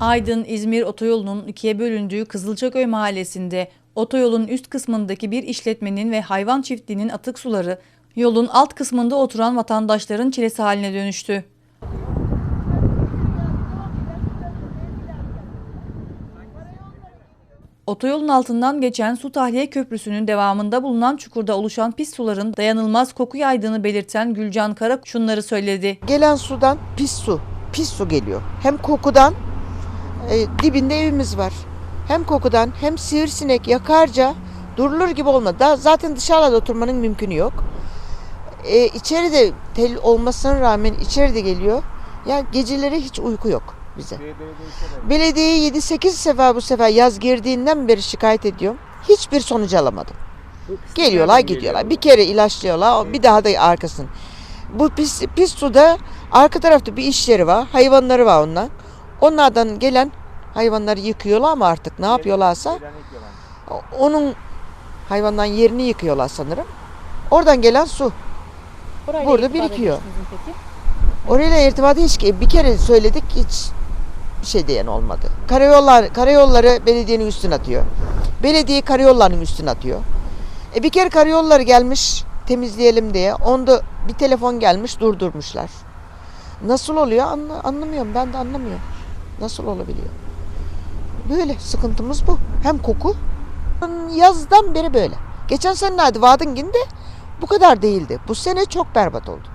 Aydın-İzmir otoyolunun ikiye bölündüğü Kızılcaköy mahallesinde otoyolun üst kısmındaki bir işletmenin ve hayvan çiftliğinin atık suları yolun alt kısmında oturan vatandaşların çilesi haline dönüştü. Otoyolun altından geçen su tahliye köprüsünün devamında bulunan çukurda oluşan pis suların dayanılmaz koku yaydığını belirten Gülcan Kara şunları söyledi. Gelen sudan pis su, pis su geliyor. Hem kokudan, e, dibinde evimiz var. Hem kokudan hem sivrisinek yakarca durulur gibi olmadı. Zaten dışarıda oturmanın mümkünü yok. E, içeride tel olmasına rağmen içeride geliyor. Ya geceleri hiç uyku yok bize. Belediyeye 7-8 sefer bu sefer yaz girdiğinden beri şikayet ediyorum. Hiçbir sonuç alamadım. Geliyorlar gidiyorlar. Bir kere ilaçlıyorlar bir daha da arkasın. Bu pis, pis suda arka tarafta bir iş yeri var. Hayvanları var ondan. Onlardan gelen hayvanları yıkıyorlar ama artık ne yapıyorlarsa onun hayvandan yerini yıkıyorlar sanırım. Oradan gelen su. Burada birikiyor. Orayla irtibatı hiç bir kere söyledik hiç bir şey diyen olmadı. Karayollar karayolları belediyenin üstüne atıyor. Belediye karayollarının üstüne atıyor. E bir kere karayolları gelmiş temizleyelim diye. Onda bir telefon gelmiş durdurmuşlar. Nasıl oluyor anla- anlamıyorum ben de anlamıyorum. Nasıl olabiliyor? Böyle sıkıntımız bu. Hem koku. Yazdan beri böyle. Geçen senelerde Vadingin de bu kadar değildi. Bu sene çok berbat oldu.